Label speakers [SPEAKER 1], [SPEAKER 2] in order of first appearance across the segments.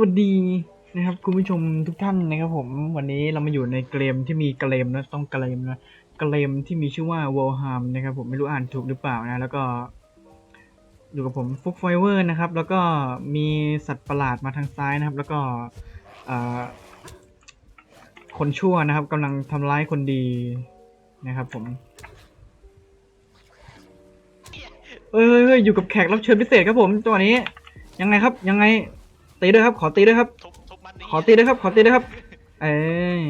[SPEAKER 1] วัสดีนะครับคุณผู้ชมทุกท่านนะครับผมวันนี้เรามาอยู่ในเกมที่มีเกมนะต้องเกมนะเกมที่มีชื่อว่า w o r h a m นะครับผมไม่รู้อ่านถูกหรือเปล่านะ แล้วก็อยู่กับผมฟุกไฟเวอร์นะครับ แล้วก็มีสัตว์ประหลาดมาทางซ้ายนะครับ แล้วก็คนชั่วนะครับกำลังทำร้ายคนดีนะครับผมเอ้ยเฮ้ยเฮ้ยอยู่กับแขกรับเชิญพิเศษครับผมจัวนี้ยังไงครับยังไง ตีด้วยครับ ขอตีด้วยครับ
[SPEAKER 2] ทุบทุบมัน
[SPEAKER 1] ขอตีด้วยครับ ขอตีด้วยครับ เอ้ย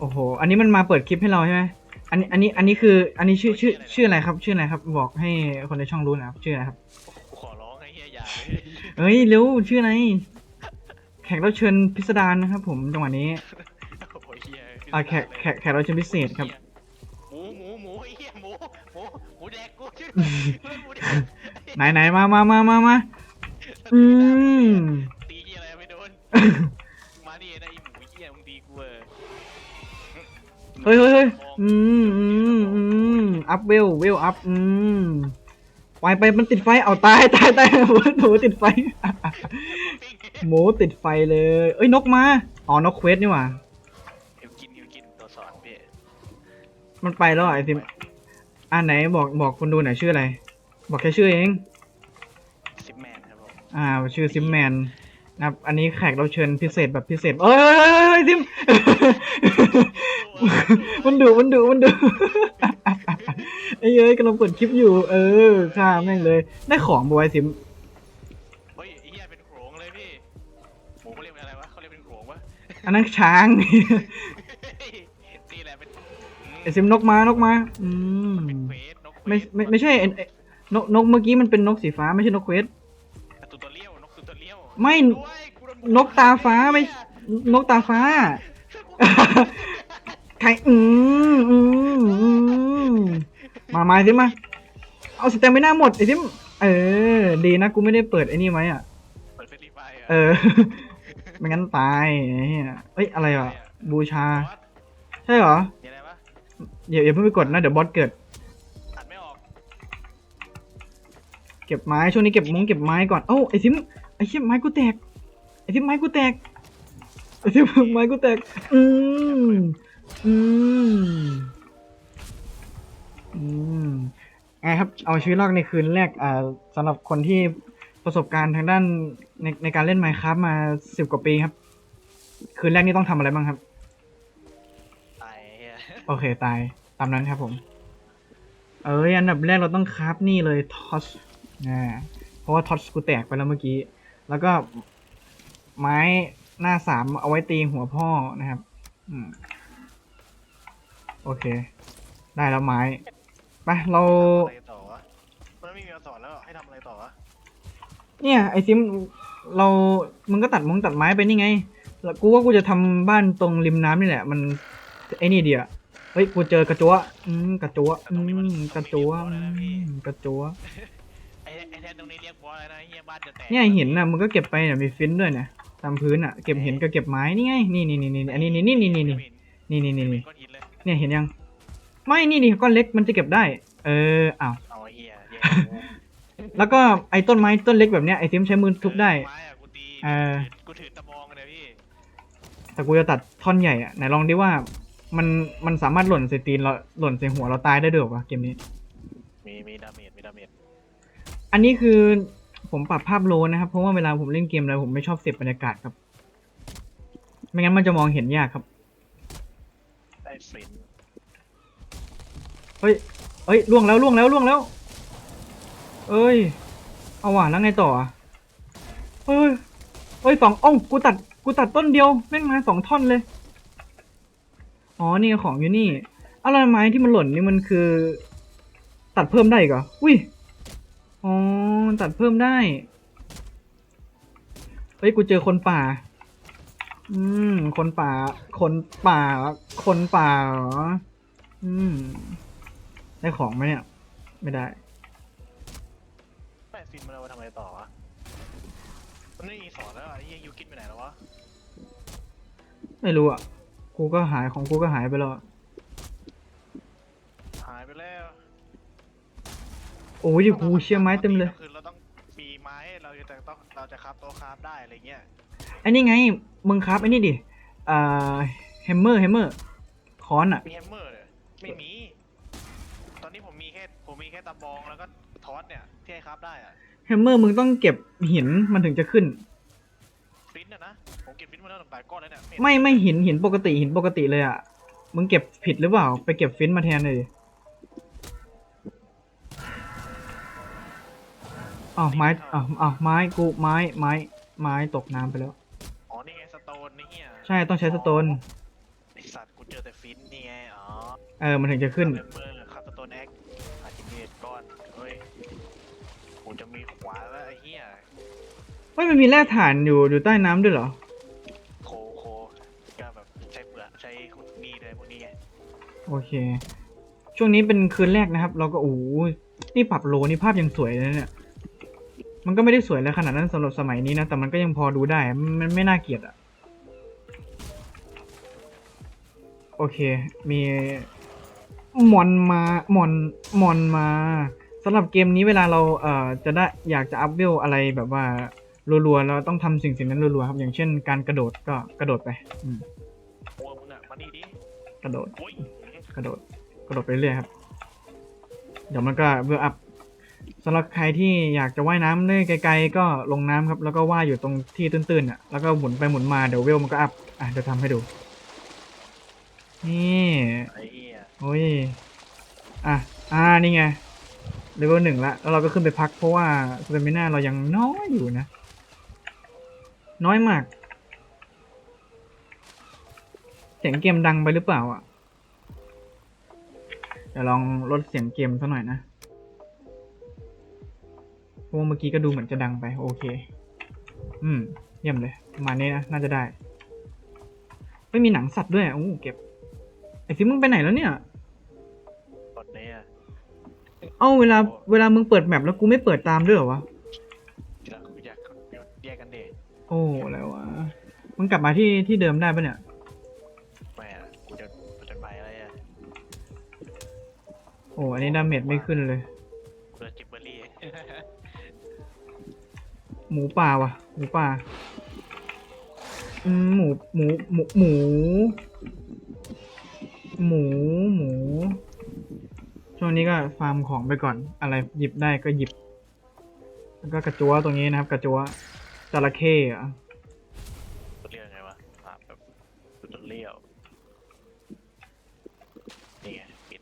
[SPEAKER 1] โอ้โห อันนี้มันมาเปิดคลิปให้เราใช่ไหมอันนี้ อันนี้ อันนี้คือ อันนี้ชื่อ ชื่อ ชื่ออะไรครับ ชื่ออะไรครับ บอกให้คนในช่องรู้นะครับ ชื่ออะไรครับ
[SPEAKER 2] กูขอร้องไอ้เฮียอย่า
[SPEAKER 1] เฮ้ย เร็ว ชื่ออะไร แขกรับเชิญพิสดารนะครับ ผม จังหวะนี้
[SPEAKER 2] โอ้ยเฮีย
[SPEAKER 1] อ่าแขก แขก แขกรับเชิญพิเศษครับ
[SPEAKER 2] หมูหมูหมูไอ้เฮียหมูหมูหมูแดกกูชื่อหมูแดก
[SPEAKER 1] ไหนไหนมามามามามาอืม
[SPEAKER 2] ม่โดนมาดินะไอ้หมูเฮียมึงตีกูเออ
[SPEAKER 1] เฮ้ยเฮ้ยเฮ้ยอืมอืมอืมอัพเวลเวลอัพอืมไปไปมันติดไฟเอาตายตายตายหมูหมูติดไฟ หมูติดไฟเลย เอ้ยนกมา อ๋อนกเควสนี่หว่า
[SPEAKER 2] เดี๋ยวกินเดี๋ยวกินตัวสอนพี่
[SPEAKER 1] มันไปแล้วเหรอไอซิมอ่าไหนบอกบอกคนดูหน่อยชื่ออะไร บอกแค่ชื่อเอง
[SPEAKER 2] ซิปแมนครับผม
[SPEAKER 1] อ่าชื่อซิมแมน นะครับ อันนี้แขกเราเชิญพิเศษแบบพิเศษ เอ้ยเอ้ยเอ้ยเอ้ยซิม มันดุมันดุมันดุไอ้เอ้ยกำลังเปิดคลิปอยู่ เออฆ่าแม่งเลย ได้ของบอยซิม
[SPEAKER 2] เฮ้ยไอ้เฮี้ยเป็นโขงเลยพี่หมูเขาเรียกเป็นอะไรวะเขาเรียกเป็นโขงวะ
[SPEAKER 1] อันนั้นช้าง
[SPEAKER 2] นี่แหละเป็น
[SPEAKER 1] ไอซิมนกมานกมา อืม
[SPEAKER 2] เควสนกเควส
[SPEAKER 1] ไม่ไม่ไม่ใช่ไอ้ไอ้นกนกเมื่อกี้มันเป็นนกสีฟ้าไม่ใช่นกเควส ไม่
[SPEAKER 2] ด้วยกูโดน
[SPEAKER 1] นกตาฟ้าไม่นกตาฟ้า ใครอืมอืมอืมมามาซิมมา เอาสเต็มไปหน้าหมดไอ้ซิมเออ ดีนะกูไม่ได้เปิดไอ้นี่ไว้อะ
[SPEAKER 2] เปิดเฟรนลี่ไฟร์
[SPEAKER 1] เออ ไม่งั้นตายไอ้เหี้ยเอ้ย อะไรอะบูชาใช่เหรอ
[SPEAKER 2] มีอะไรปะ
[SPEAKER 1] อย่าอย่าเพิ่งไปกดนะ เดี๋ยวบอสเกิด
[SPEAKER 2] ตัดไม่ออก
[SPEAKER 1] เก็บไม้ ช่วงนี้เก็บมงเก็บไม้ก่อน เอ้าไอ้ซิมไอ้เชี่ยไม้กูแตกไอ้ซิมไม้กูแตกไอ้ซิมไม้กูแตก อืมอืมอืมไงครับ เอาชีวิตรอดในคืนแรกอ่าสำหรับคนที่ประสบการณ์ทางด้านในในการเล่นไมค์ครับมาสิบกว่าปีครับ คืนแรกนี่ต้องทำอะไรบ้างครับ
[SPEAKER 2] ตายเฮีย
[SPEAKER 1] โอเคตายตามนั้นครับผม เอ้ยอันดับแรกเราต้องคราฟนี่เลยทอสนะเพราะว่าทอสกูแตกไปแล้วเมื่อกี้ แล้วก็ไม้หน้าสามเอาไว้ตีหัวพ่อนะครับอืมโอเค ได้แล้วไม้ไปเรา
[SPEAKER 2] อะไรต่อวะมันไม่มีมาสอนแล้วให้ทำอะไรต่อวะ
[SPEAKER 1] เนี่ย ไอซิมเรามึงก็ตัดมงตัดไม้ไปนี่ไง แล้วกูว่ากูจะทำบ้านตรงริมน้ำนี่แหละ มันไอ้นี่เดียวเฮ้ยกูเจอกระจัวอืมกระจัวอืมกระจัวอืมกระจัว
[SPEAKER 2] ไอ้ไอ้ แทนตรงนี้เรียกบอสอะไรนะเฮียบ้านจะแตก
[SPEAKER 1] เนี่ยหินน่ะมึงก็เก็บไปเนี่ยมีฟินด้วยเนี่ยตามพื้นอะเก็บหินก็เก็บไม้นี่ไงนี่นี่นี่นี่อันนี้นี่นี่นี่นี่นี่นี่นี่นี่นี่
[SPEAKER 2] ก้อนหินเลย
[SPEAKER 1] เนี่ยเห็นยัง ไม่นี่นี่ก้อนเล็กมันจะเก็บได้ เอออ้าว
[SPEAKER 2] เอาไอ้เฮียเฮีย
[SPEAKER 1] แล้วก็ไอ้ต้นไม้ต้นเล็กแบบเนี้ยไอ้ทิมใช้มือทุบได้
[SPEAKER 2] ไม้อะกูตี
[SPEAKER 1] เออ
[SPEAKER 2] กูถือตะบองเลยพี่
[SPEAKER 1] แต่กูจะตัดท่อนใหญ่อะไหนลองดิว่ามันมันสามารถหล่นใส่ตีนเราหล่นใส่หัวเราตายได้ด้วยเหรอวะเกมนี้
[SPEAKER 2] มีมีดาเมจมีดาเมจ
[SPEAKER 1] อันนี้คือผมปรับภาพโลนะครับ เพราะว่าเวลาผมเล่นเกมอะไรผมไม่ชอบเสียบบรรยากาศครับ ไม่งั้นมันจะมองเห็นยากครับ
[SPEAKER 2] ได้ฟิน
[SPEAKER 1] เฮ้ยเฮ้ยล่วงแล้วล่วงแล้วล่วงแล้ว เอ้ย เอาว่ะแล้วไงต่ออะเฮ้ยเฮ้ยสองเอ้ากูตัด กูตัดต้นเดียวแม่งมาสองท่อนเลย อ๋อ นี่ของอยู่นี่ อะไรไม้ที่มันหล่นนี่มันคือ ตัดเพิ่มได้อีกเหรอ อุ้ย อ๋อ ตัดเพิ่มได้ เฮ้ย กูเจอคนป่า อืม คนป่า คนป่า คนป่าเหรอ อืม ได้ของไหมเนี่ย ไม่ได้
[SPEAKER 2] ได้ฟินมันเอาไปทำอะไรต่อวะมันไม่มีสอนแล้วอะไอ้เฮียยูกินไปไหนแล้ววะ
[SPEAKER 1] ไม่รู้อะ กูก็หายของกูก็หายไปแล้วอะ
[SPEAKER 2] หายไปแล้ว
[SPEAKER 1] โอ้ยดิกูเชี่ยไม้เต็มเลย
[SPEAKER 2] คือเราต้องมีไม้เราจะต้องเราจะคราฟโต๊ะคราฟได้อะไรเงี้ย
[SPEAKER 1] ไอ้นี่ไง มึงครับไอ้นี่ดิอ่าแฮมเมอร์แฮมเมอร์ค้อนอะ
[SPEAKER 2] มีแฮมเมอร์เลยไม่มี ตอนนี้ผมมีแค่ผมมีแค่ตะบองแล้วก็ทอสเนี่ยที่ให้ครับได้อะ
[SPEAKER 1] แฮมเมอร์มึงต้องเก็บหินมันถึงจะขึ้น
[SPEAKER 2] ฟินอะนะผมเก็บฟินมาแล้วตั้งแต่ก้อนแล้วเนี่ยเห็น
[SPEAKER 1] ไม่ไม่หินหินปกติหินปกติเลยอะมึงเก็บผิดหรือเปล่า ไปเก็บฟินมาแทนเลยดิ อ้าวไม้อ้าวอ้าวไม้กูไม้ไม้ไม้ตกน้ำไปแล้ว
[SPEAKER 2] อ๋อ นี่ไงสโตนนี่เฮีย
[SPEAKER 1] ใช่ต้องใช้สโตน
[SPEAKER 2] ไอสัตว์กูเจอแต่ฟินนี่ไง อ๋อ
[SPEAKER 1] เออมันถึงจะขึ้น
[SPEAKER 2] แฮมเมอร์คาสโตนแอคอาร์ติเมตก้อน เฮ้ย กูจะมีขวานแล้วไอ้เฮีย
[SPEAKER 1] เฮ้ยมันมีแร่ถ่านอยู่อยู่ใต้น้ำด้วยเหรอ
[SPEAKER 2] โคโคก็แบบใช้เปลือกใช้ขุดนี่เลยพวกนี้ไง
[SPEAKER 1] โอเค ช่วงนี้เป็นคืนแรกนะครับ เราก็โอ้โหนี่ปรับโลนี่ภาพยังสวยเลยนะเนี่ย มันก็ไม่ได้สวยเลยขนาดนั้นสำหรับสมัยนี้นะ แต่มันก็ยังพอดูได้ มันไม่น่าเกลียดอะโอเค มีมอนมามอนมอนมาสำหรับเกมนี้เวลาเราเอ่อจะได้อยากจะอัพเวลอะไรแบบว่ารัวๆเราต้องทำสิ่งสิ่งนั้นรัวๆครับ อย่างเช่นการกระโดดก็กระโดดไปอืม
[SPEAKER 2] โอ้มึงอะมานี่ดิ
[SPEAKER 1] กระโดด
[SPEAKER 2] โอ้ย
[SPEAKER 1] กระโดด กระโดดไปเรื่อยครับ เดี๋ยวมันก็เวลอัพ สำหรับใครที่อยากจะว่ายน้ำได้ไกลๆ ก็ลงน้ำครับ แล้วก็ว่ายอยู่ตรงที่ตื้นๆอะ แล้วก็หมุนไปหมุนมาเดี๋ยวเวลมันก็อัพ อะเดี๋ยวทำให้ดู นี่
[SPEAKER 2] ไอ้เหี้ย
[SPEAKER 1] โอ้ย อะ อ่า นี่ไง เลเวลหนึ่งละ แล้วเราก็ขึ้นไปพักเพราะว่าสเตมิน่าเรายังน้อยอยู่นะ น้อยมาก เสียงเกมดังไปหรือเปล่าอะ เดี๋ยวลองลดเสียงเกมสักหน่อยนะ เพราะว่าเมื่อกี้ก็ดูเหมือนจะดังไป โอเค อืม เยี่ยมเลยประมาณนี้นะ น่าจะได้ ไม่มีหนังสัตว์ด้วยโอ้เก็บ ไอ้ซิมึงไปไหนแล้วเนี่ย
[SPEAKER 2] ตอนนี้อะ
[SPEAKER 1] เอ้าเวลาเวลามึงเปิดแมปแล้วกูไม่เปิดตามด้วยเหรอวะ
[SPEAKER 2] ทีหลังกูอยากแยกกันเด็
[SPEAKER 1] โอ้แล้ววะมึงกลับมาที่ที่เดิมได้ปะเนี่ย
[SPEAKER 2] แม่อะกูจะกูจะไปอะไรอะ
[SPEAKER 1] โอ้อันนี้ดาเมจไม่ขึ้นเลย หมูป่าว่ะ หมูป่าอืมหมูหมูหมูหมู หมูหมู ช่วงนี้ก็ฟาร์มของไปก่อน อะไรหยิบได้ก็หยิบ แล้วก็กระจัวตรงนี้นะครับ กระจัวจระเข้อะ
[SPEAKER 2] เรียกไงวะอ่าแบบตุนเลี้ยวนี่ไงปิด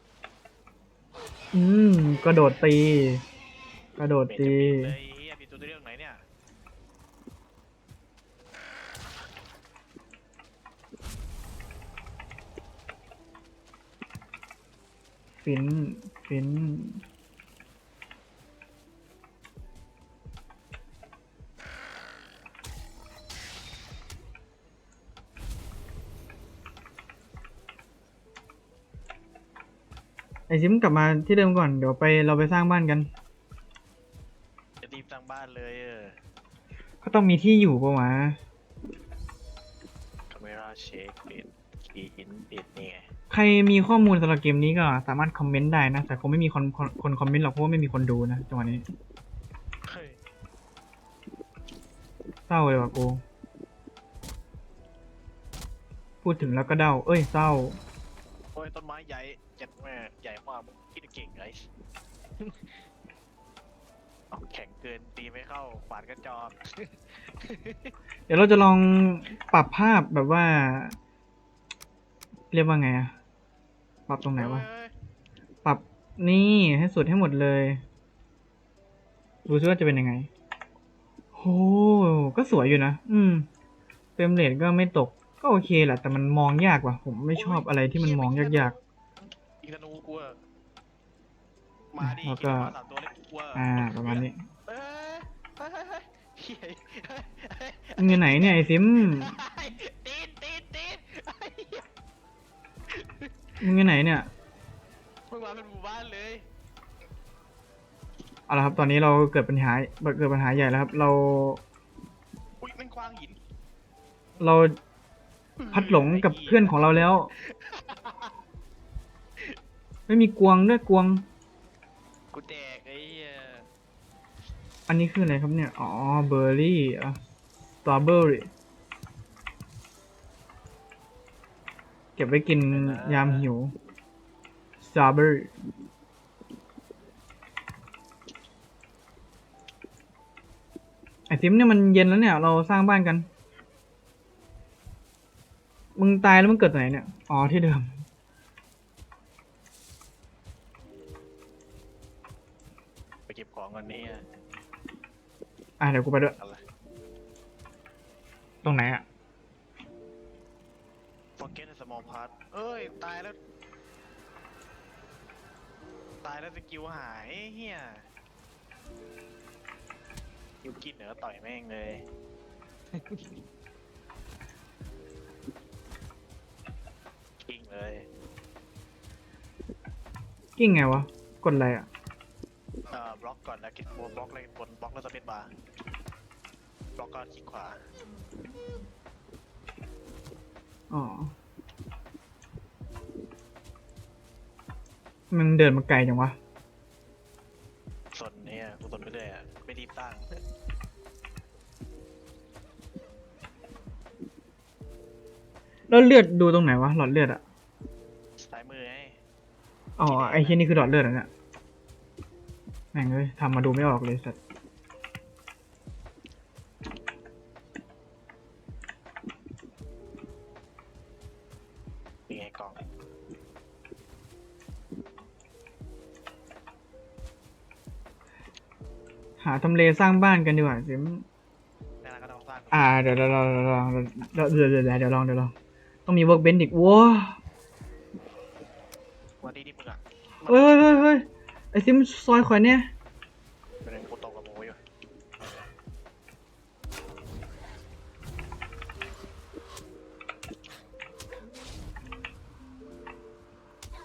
[SPEAKER 1] อืมกระโดดตี กระโดด
[SPEAKER 2] ปิด
[SPEAKER 1] ตี
[SPEAKER 2] จะปิดเลยเฮียปิดตุนเลี้ยวไหนเนี่ย
[SPEAKER 1] ฟินฟินไอซิมกลับมาที่เดิมก่อน เดี๋ยวไปเราไปสร้างบ้านกัน
[SPEAKER 2] จะรีบสร้างบ้านเลยเออ
[SPEAKER 1] ก็ต้องมีที่อยู่ปะวะ
[SPEAKER 2] คาเมราเชคปิดคีย์หินปิดนี่ไง
[SPEAKER 1] ใค รมีข้อมูลสำหรับเกมนี้ก็สามารถคอมเมนต์ได้นะ แต่คงไม่มีคนคนคนคอมเมนต์หรอกเพราะว่าไม่มีคนดูนะจังหวะนี้
[SPEAKER 2] เฮ้ย
[SPEAKER 1] เศร้าเลยว่ะกู พูดถึงแล้วก็เดาเอ้ยเศร้า
[SPEAKER 2] โอ้ยต้นไม้ใหญ่จัดแม่ใหญ่มากคิดเก่งไงเอาแข็งเกินตีไม่เข้าขวานกระจอก
[SPEAKER 1] เดี๋ยวเราจะลองปรับภาพแบบว่า เรียกว่าไงอะ ปรับตรงไหนวะ
[SPEAKER 2] เอ้ย
[SPEAKER 1] ปรับนี่ให้สุดให้หมดเลย ดูซิว่าจะเป็นยังไงโหก็สวยอยู่นะ อืมเฟรมเรทก็ไม่ตก ก็โอเคแหละ แต่มันมองยากว่ะ ผมไม่ชอบอะไรที่มันมองยาก
[SPEAKER 2] อีกธนูกลัวมาดิ
[SPEAKER 1] แล้วก็
[SPEAKER 2] มาสามตัวเลยกลัว
[SPEAKER 1] ๆอ่า ประมาณนี้
[SPEAKER 2] เอ้ยเฮ้ยเฮ้ยเฮ้ยเฮ้ยเฮ้ย
[SPEAKER 1] มึงอยู่ไหนเนี่ยไอซิม มึงอยู่ไหนเนี่ย
[SPEAKER 2] มึงมาเป็นหมู่บ้านเลย
[SPEAKER 1] เอาละครับ ตอนนี้เราเกิดปัญหาเกิดปัญหาใหญ่แล้วครับ เรา
[SPEAKER 2] อุ้ยแม่งควางหิน
[SPEAKER 1] เราพัดหลงกับเพื่อนของเราแล้ว ไม่มีกวงด้วยกวง
[SPEAKER 2] กูแดกไอ้เหี้ย
[SPEAKER 1] อันนี้คืออะไรครับเนี่ย อ๋อ เบอร์รี่อะสตรอเบอร์รี่ เก็บไว้กินยามหิวสตรอเบอร์ไอซิมเนี่ยมันเย็นแล้วเนี่ย เราสร้างบ้านกัน มึงตายแล้วมึงเกิดไหนเนี่ย อ๋อที่เดิม
[SPEAKER 2] ไปเก็บของก่อนนี้อะ
[SPEAKER 1] อะเดี๋ยวกูไปด้วย
[SPEAKER 2] อะไร
[SPEAKER 1] ตรงไหนอะ
[SPEAKER 2] forget the small part เอ้ย ตายแล้ว ตายแล้วสกิลหายเฮียยูกินเหนือต่อยแม่งเลย กิ้งเลย
[SPEAKER 1] กิ้งไงวะ กดอะไรอะ
[SPEAKER 2] เอ่อบล็อกก่อนแล้วคลิกบนบล็อกแล้วบนบล็อกแล้วสเปซบาร์บล็อกก็คลิกขวา
[SPEAKER 1] อ๋อ มึงเดินมาไกลจังวะ
[SPEAKER 2] สนเนี่ยกูสนไปเรื่อยอะไม่รีบตั้ง
[SPEAKER 1] แล้วเลือดดูตรงไหนวะหลอดเลือดอะ
[SPEAKER 2] ซ้ายมือไง
[SPEAKER 1] อ๋อไอ้เฮียนี่คือหลอดเลือดเหรอเนี่ยแม่งเอ้ยทำมาดูไม่ออกเลยสัตว์าทำเลสร้างบ้านกันดีกว่าสิม
[SPEAKER 2] นั่นนะก็ต้องสร้าง
[SPEAKER 1] อ่าเดี๋ยวเดี๋ยวเราลองเดี๋ยวเดี๋ยวเดี๋ยวเดี๋ยวลองเดี๋ยวลองต้องมีเวิร์กเบนอีกว้า
[SPEAKER 2] วันนี้ที่มึงอะ
[SPEAKER 1] เฮ้ยเฮ้ยเฮ้ยไอ้ซิมซอยข่อยเนี่ย
[SPEAKER 2] เป็นกูตกกับโมอยู่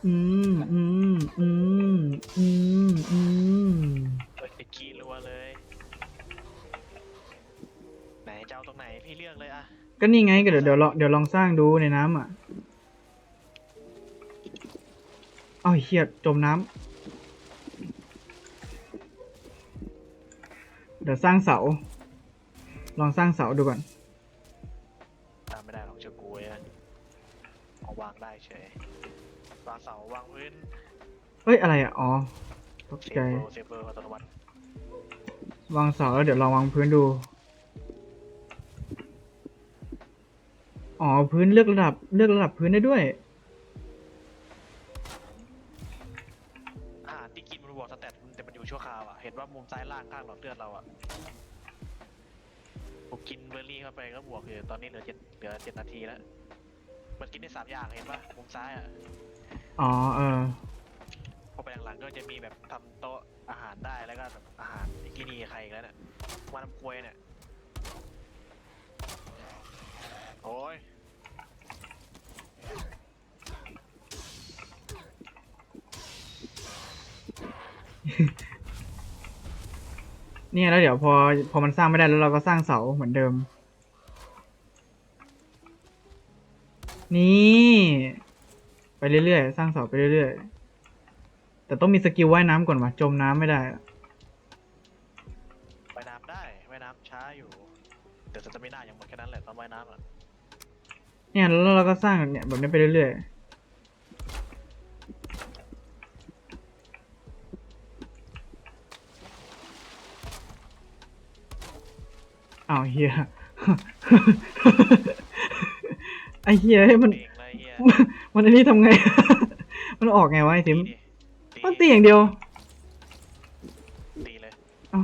[SPEAKER 1] อืมอืม
[SPEAKER 2] ก็
[SPEAKER 1] นี่ไงก็เดี๋ยวเดี๋ยวลองเดี๋ยวลองสร้างดูในน้ำอะเอ้าเฮียจมน้ำเดี๋ยวสร้างเสา ลองสร้างเสาดูก่อน
[SPEAKER 2] ตามไม่ได้หรอกเชื่อกูเลยเอาวางได้เฉยวางเสาวางพื้น
[SPEAKER 1] เฮ้ยอะไรอะ อ๋อตก
[SPEAKER 2] เซฟ
[SPEAKER 1] ใจ
[SPEAKER 2] เบอร์เซฟเบอร์อัตโนมัติ
[SPEAKER 1] วางเสาแล้วเดี๋ยวลองวางพื้นดู อ๋อพื้นเลือกระดับเลือกระดับพื้นได้ด้วย
[SPEAKER 2] อาหารที่กินมันบวกสแตทแต่มันอยู่ชั่วคราวอะเห็นว่ามุมซ้ายล่างข้างหลอดเลือดเราอะผมกินเบอร์รี่เข้าไปก็บวกอยู่ตอนนี้เหลือเจ็ดเหลือเจ็ดนาทีแล้ว มันกินได้สามอย่างเห็นปะมุมซ้ายอะ
[SPEAKER 1] อ๋อเออ
[SPEAKER 2] พอไปหลังๆก็จะมีแบบทำโต๊ะอาหารได้แล้วก็แบบอาหารอีกที่นี่ใครอีกแล้วเนี่ยมาน้ำกล้วยเนี่ยโอ้ย
[SPEAKER 1] เนี่ยแล้วเดี๋ยวพอพอมันสร้างไม่ได้แล้วเราก็สร้างเสาเหมือนเดิม นี่ ไปเรื่อยๆ สร้างเสาไปเรื่อยๆ แต่ต้องมีสกิลว่ายน้ำก่อนวะจมน้ำไม่ได้
[SPEAKER 2] ว่ายน้ำได้ว่ายน้ำช้าอยู่ แต่สตามิน่ายังหมดแค่นั้นแหละตอนว่ายน้ำอะ
[SPEAKER 1] เนี่ยแล้วเราก็สร้างเนี่ยแบบนี้ไปเรื่อยๆ อ้าวเฮียไอเฮียให้มัน
[SPEAKER 2] เองเลยเฮีย
[SPEAKER 1] มันอันนี้ทำไง มันออกไงวะไอซิม
[SPEAKER 2] ตีดิ
[SPEAKER 1] มันตีอย่างเดียว
[SPEAKER 2] ตีเลย
[SPEAKER 1] เอ้า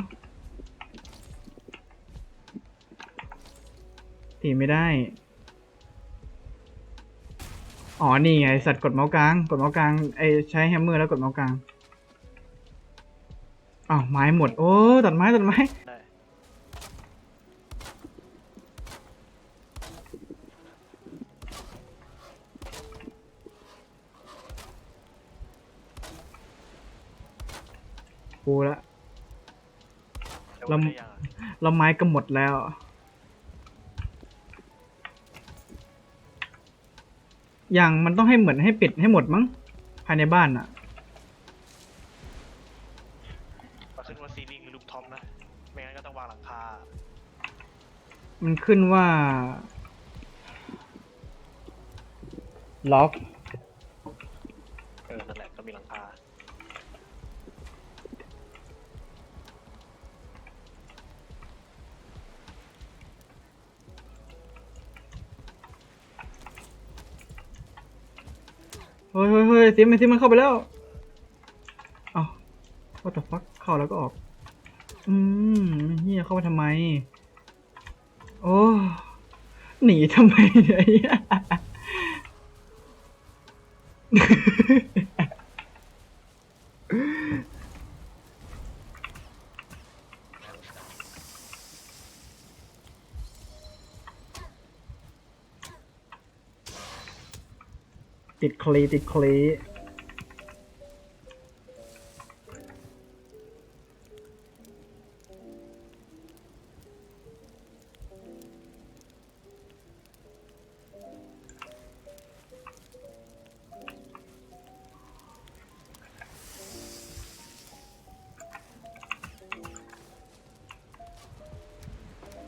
[SPEAKER 1] ตีไม่ได้ อ๋อ นี่ไง สัตว์กดเมาส์กลาง กดเมาส์กลางไอใช้แฮมเมอร์แล้วกดเมาส์กลาง อ้าว ไม้หมด โอ้ ตัดไม้ ตัดไม้
[SPEAKER 2] ได้
[SPEAKER 1] กูละ
[SPEAKER 2] เดี๋ยว
[SPEAKER 1] ลำ
[SPEAKER 2] ได้ยังอะ
[SPEAKER 1] เราไม้ก็หมดแล้ว อย่างมันต้องให้เหมือนให้ปิดให้หมดมั้งภายในบ้านอะ
[SPEAKER 2] มาขึ้นว่าซีลิงหรือลูกท็อปนะ ไม่งั้นก็ต้องวางหลังคา
[SPEAKER 1] มันขึ้นว่าล็อก
[SPEAKER 2] เออ นั่นแหละก็มีหลังคา
[SPEAKER 1] เฮ้ยเฮ้ยเฮ้ยซิมซิมมันเข้าไปแล้วเอ้าวก็ต่อฟักเข้าแล้วก็ออก อืมเฮียเข้าไปทำไม โอ้หนีทำไมเนี่ยไอ้เหี้ย ติด คลีติดคลี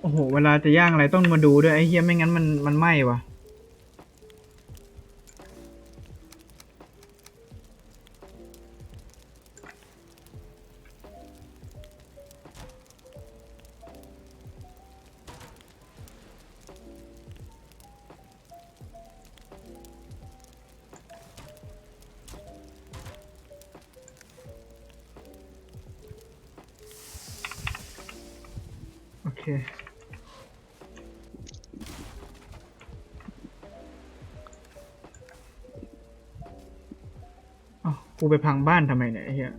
[SPEAKER 1] โอ้โห เวลาจะย่างอะไรต้องมาดูด้วยไอ้เฮียไม่งั้นมันมันไหม้ว่ะ กูไปพังบ้านทำไมเนี่ยไอ้เฮีย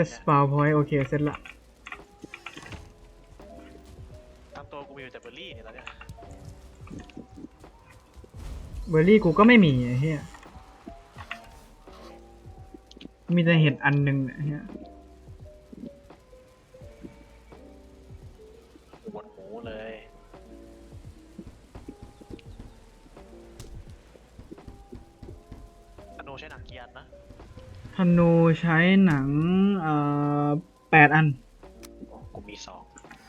[SPEAKER 2] แต่เบอร์รี่
[SPEAKER 1] เซตสปาวพอยต์โอเคเซตละ
[SPEAKER 2] ทั้งตัวกูมีแต่เบอร์รี่เนี่ยตอนเนี้ย
[SPEAKER 1] เบอร์รี่กูก็ไม่มีไอ้เฮียมีแต่เห็ดอันหนึ่งเนี่ยไอ้เฮีย
[SPEAKER 2] ปวดหูเลยอโนใช้หนังเกียนนะ
[SPEAKER 1] ธนูใช้หนังเอ่อ แปดอัน
[SPEAKER 2] โอ้กูมีสอง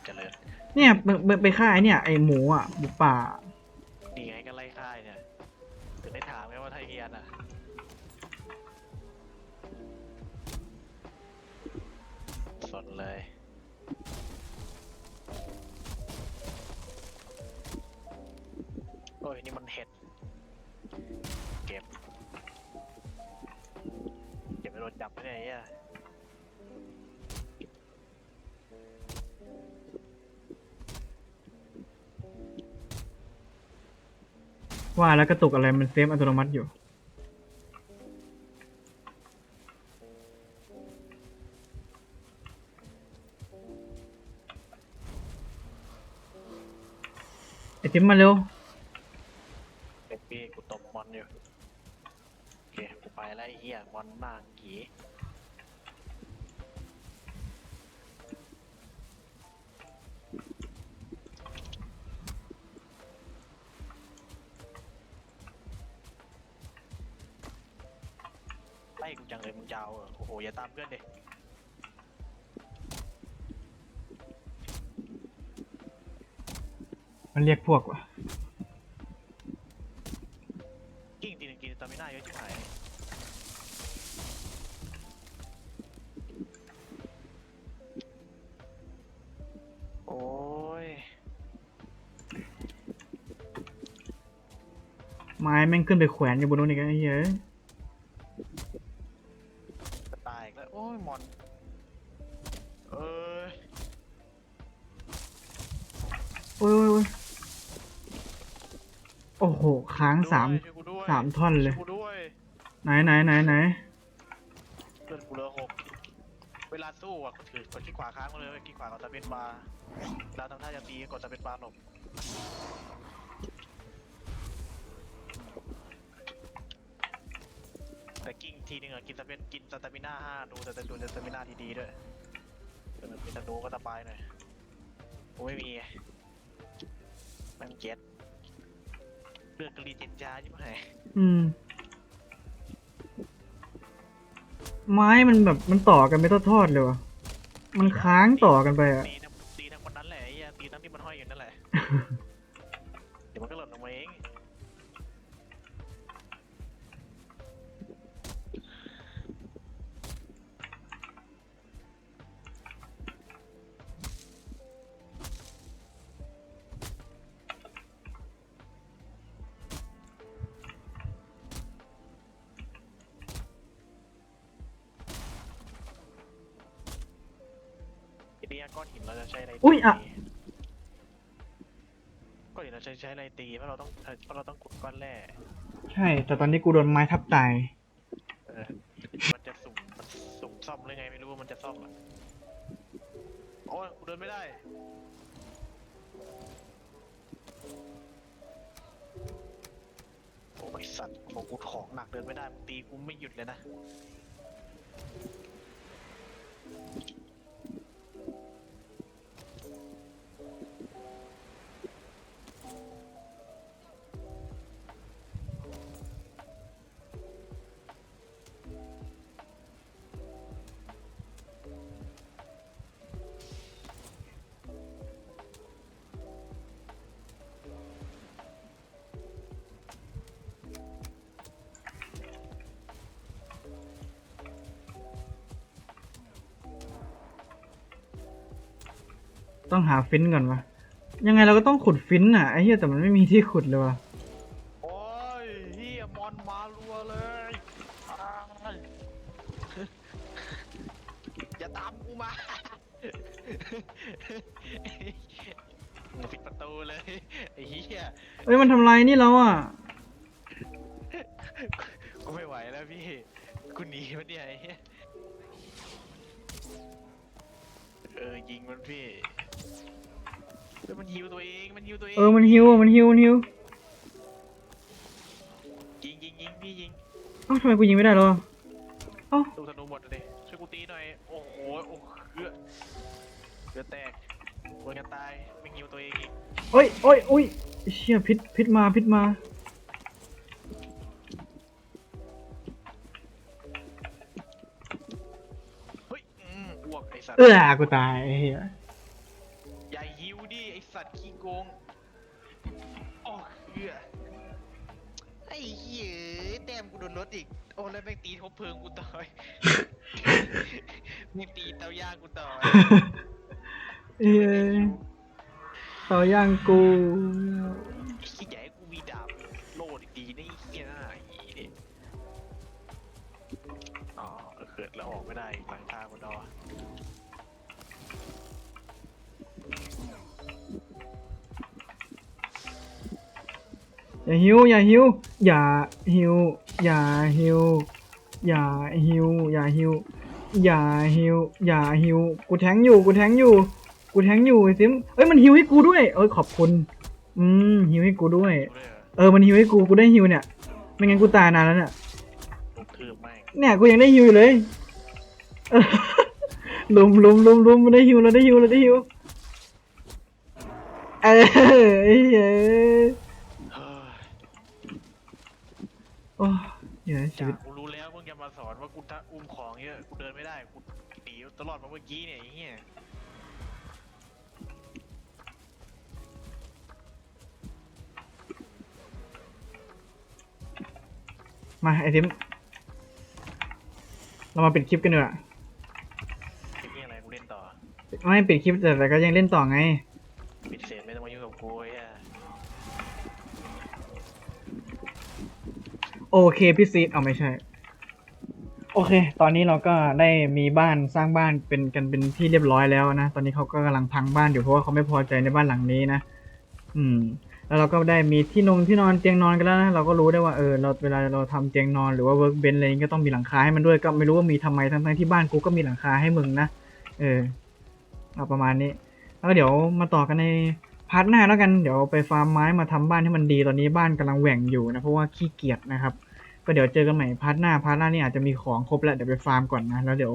[SPEAKER 2] เจริญ
[SPEAKER 1] เนี่ยไปไปไปฆ่าไอเนี่ยไอหมูอะหมูป่า
[SPEAKER 2] นี่ไงก็ไล่ค่ายเนี่ยถึงได้ถามไงว่าไทยเกียนอะสดเลย โอ้ย นี่มันเห็ด เก็บ เก็บไปโดนจับไปไหนอะ
[SPEAKER 1] ว่าแล้วกระตุกอะไรมันเซฟอัตโนมัติอยู่ ไอทิมมาเร็ว
[SPEAKER 2] เป็นพี่กูตบมอนอยู่ โอเค กูไปแล้วไอ้เหี้ยมอนหน้ากี ไล่กูจังเลยมึงจะเอาเหรอโอ้โหอย่าตามเพื่อนดิ
[SPEAKER 1] มันเรียกพวกว่ะ
[SPEAKER 2] กิ้งตีหนึ่งกินตามิน่าเยอะชิบหายโอ้ย
[SPEAKER 1] ไม้แม่งขึ้นไปแขวนอยู่บนนู้นอีกแล้วไอ้เหี้ย สาม
[SPEAKER 2] ช่วยกูด้วย
[SPEAKER 1] สามท่อนเลย
[SPEAKER 2] ช่วยกูด้วย
[SPEAKER 1] ไหนไหนไหนไหน
[SPEAKER 2] เพื่อนกูเหลือหกเวลาสู้อะถือกดที่ขวาค้างมาเลยที่ขวากดสเปซบาร์เราทำท่าจะตีกดสเปซบาร์หลบแต่กิ้งทีนึงอะกินสเปซกินสตามิน่าห้าดูแต่ดูสตามิน่าดีๆด้วยเออมีธนูก็สบายหน่อยกูไม่มีไงมันเก็ต เลือกกรีเจนจาใช่ไหม
[SPEAKER 1] อืม ไม้มันแบบมันต่อกันไม่ทอดๆเลยวะมันค้างต่อกันไปอะ
[SPEAKER 2] ตีทั้งตีทั้งคนนั้นแหละไอ้เหี้ยตีทั้งที่มันห้อยอยู่นั่นแหละ ทีนี้ก้อนหินเราจะใช้อะไรตี
[SPEAKER 1] อุ๊ยอะ
[SPEAKER 2] ก้อนหินเราใช้ใช้อะไรตีเพราะเราต้องเพราะเราต้องขุดก้อนแร่
[SPEAKER 1] ใช่ แต่ตอนนี้กูโดนไม้ทับตาย
[SPEAKER 2] เออมันจะสุ่มมันสุ่มซ่อมหรือไงไม่รู้ว่ามันจะซ่อมอะโอ้ยกูเดินไม่ได้โอ้ยสัตว์บอกกูของหนักเดินไม่ได้มึงตีกูไม่หยุดเลยนะ
[SPEAKER 1] ต้องหาฟินก่อนวะยังไงเราก็ต้องขุดฟินอะไอ้เหี้ยแต่มันไม่มีที่ขุดเลยวะ
[SPEAKER 2] โอ้ยเฮียมอนมารัวเลยอ้ายอย่าตามกูมามึงปิดประตูเลยไอ้เหี้ย
[SPEAKER 1] เอ้ยมันทำลายนี่เราอะ
[SPEAKER 2] กูไม่ไหวแล้วพี่กูหนีมันเนี่ยไอ้เหี้ยเออยิงมันพี่ แล้วมันฮิวตัวเองมันฮิวตัวเอง
[SPEAKER 1] เออมันฮิวอะมันฮิวมันฮิว
[SPEAKER 2] ยิงยิงยิงพี่ยิง
[SPEAKER 1] เอ้าทำไมกูยิงไม่ได้หรอ
[SPEAKER 2] ลูกธนูหมดเลยช่วยกูตีหน่อยโอ้โหโอ้เลือดเลือดแตกโดนกันตายไม่ฮิวตัวเองอีก
[SPEAKER 1] โอ้ยโอ้ยโอ้ยเชี่ยพิษพิษมาพิษมา
[SPEAKER 2] เฮ้ยอืมอ้วกไอสัตว์
[SPEAKER 1] เออกูตายไอ้เหี้ย
[SPEAKER 2] อย่ โดนลดอีก โอ้แล้วแม่งตีทบเพลิงกูต่อยแม่งตีเตาย่างกูต่อย
[SPEAKER 1] เอ้ยต่อย่างกู
[SPEAKER 2] ไอ้ขี้ใหญ่กูมีดาบโลดอีกดีนะไอ้เหี้ยไอ้เหี้ยอ๋อเกิดแล้วออกไม่ได้อีกหลังคาบนดอ
[SPEAKER 1] อย่าหิวอย่าหิวอย่าหิว อย่าหิวอย่าหิวอย่าหิวอย่าหิวอย่าหิวกูแทงอยู่กูแทงอยู่ กูแทงอยู่ไอ้ซิมเอ้ยมันหิวให้กูด้วยเอ้ยขอบคุณอืมหิวให้กูด้วย
[SPEAKER 2] รู้เลยเหรอ
[SPEAKER 1] เออมันหิวให้กูกูได้หิวเนี่ยไม่งั้นกูตายนานแล้วเนี่ย
[SPEAKER 2] ลุกทืบแม่ง
[SPEAKER 1] เนี่ยกูยังได้หิวอยู่เลยเออลุมลุมลุมลุมมันได้หิวเราได้หิวเราได้หิวเออไอ้เหี้ย
[SPEAKER 2] เฮ้ย
[SPEAKER 1] โอ้ยเหี้ยชี
[SPEAKER 2] จา
[SPEAKER 1] วิ
[SPEAKER 2] ก
[SPEAKER 1] ต
[SPEAKER 2] กูรู้แล้วมึงจะมาสอนว่ากูถ้าอุ้มของเยอะกูเดินไม่ได้กูหนีตลอดมาเมื่อกี้เนี่ยไอ้เหี้ย
[SPEAKER 1] มาไอซิมเรามาปิดคลิปกันเถอะ
[SPEAKER 2] ไอ้เหี้ยอะไรกูเล่นต่อ
[SPEAKER 1] ไม่ปิดคลิปแต่แต่ก็ยังเล่นต่อไง
[SPEAKER 2] ปิดเสร็จไม่ต้องมา
[SPEAKER 1] โอเคพี่ซีดเอาไม่ใช่ โอเค ตอนนี้เราก็ได้มีบ้านสร้างบ้านเป็นกันเป็นที่เรียบร้อยแล้วนะ ตอนนี้เขาก็กำลังพังบ้านอยู่เพราะว่าเขาไม่พอใจในบ้านหลังนี้นะ อืม แล้วเราก็ได้มีที่นงที่นอนเตียงนอนกันแล้วนะเราก็รู้ได้ว่าเออเราเวลาเราทำเตียงนอนหรือว่าเวิร์กเบนอะไรนี้ก็ต้องมีหลังคาให้มันด้วยก็ไม่รู้ว่ามีทำไมทั้งๆที่บ้านกูก็มีหลังคาให้มึงนะเออเอาประมาณนี้ แล้วเดี๋ยวมาต่อกันใน พาร์ทหน้าแล้วกันเดี๋ยวไปฟาร์มไม้มาทำบ้านให้มันดีตอนนี้บ้านกำลังแหว่งอยู่นะเพราะว่าขี้เกียจนะครับก็เดี๋ยวเจอกันใหม่พาร์ทหน้าพาร์ทหน้านี่อาจจะมีของครบแล้วเดี๋ยวไปฟาร์มก่อนนะแล้วเดี๋ยว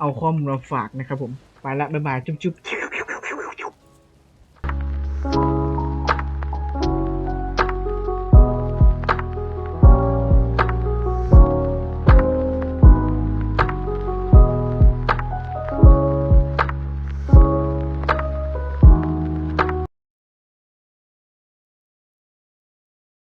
[SPEAKER 1] เอาข้อมูลมาฝากนะครับผมไปละบ๊ายบายจุ๊บจุ๊บ